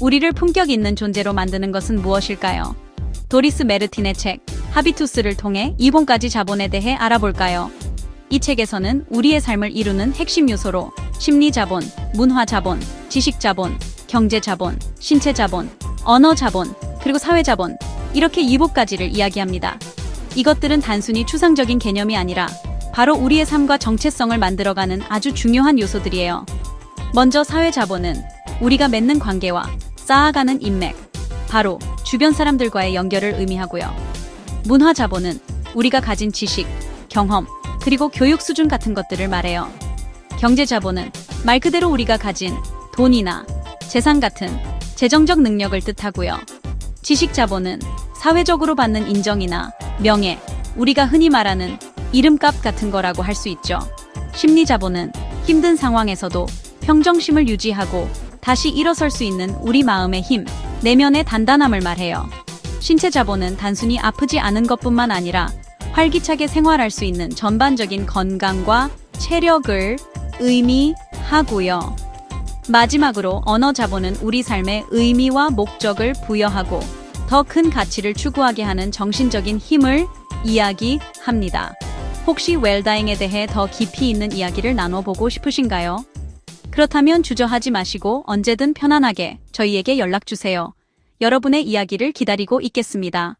우리를 품격 있는 존재로 만드는 것은 무엇일까요? 도리스 메르틴의 책 하비투스를 통해 이본까지 자본에 대해 알아볼까요? 이 책에서는 우리의 삶을 이루는 핵심 요소로 심리 자본, 문화 자본, 지식 자본, 경제 자본, 신체 자본, 언어 자본, 그리고 사회 자본 이렇게 가지를 이야기합니다. 이것들은 단순히 추상적인 개념이 아니라 바로 우리의 삶과 정체성을 만들어가는 아주 중요한 요소들이에요. 먼저 사회 자본은 우리가 맺는 관계와 쌓아가는 인맥, 바로 주변 사람들과의 연결을 의미하고요. 문화 자본은 우리가 가진 지식, 경험, 그리고 교육 수준 같은 것들을 말해요. 경제 자본은 말 그대로 우리가 가진 돈이나 재산 같은 재정적 능력을 뜻하고요. 지식 자본은 사회적으로 받는 인정이나 명예, 우리가 흔히 말하는 이름값 같은 거라고 할 수 있죠. 심리 자본은 힘든 상황에서도 평정심을 유지하고 다시 일어설 수 있는 우리 마음의 힘, 내면의 단단함을 말해요. 신체 자본은 단순히 아프지 않은 것뿐만 아니라 활기차게 생활할 수 있는 전반적인 건강과 체력을 의미하고요. 마지막으로 언어 자본은 우리 삶의 의미와 목적을 부여하고 더 큰 가치를 추구하게 하는 정신적인 힘을 이야기합니다. 혹시 웰다잉에 대해 더 깊이 있는 이야기를 나눠보고 싶으신가요? 그렇다면 주저하지 마시고 언제든 편안하게 저희에게 연락 주세요. 여러분의 이야기를 기다리고 있겠습니다.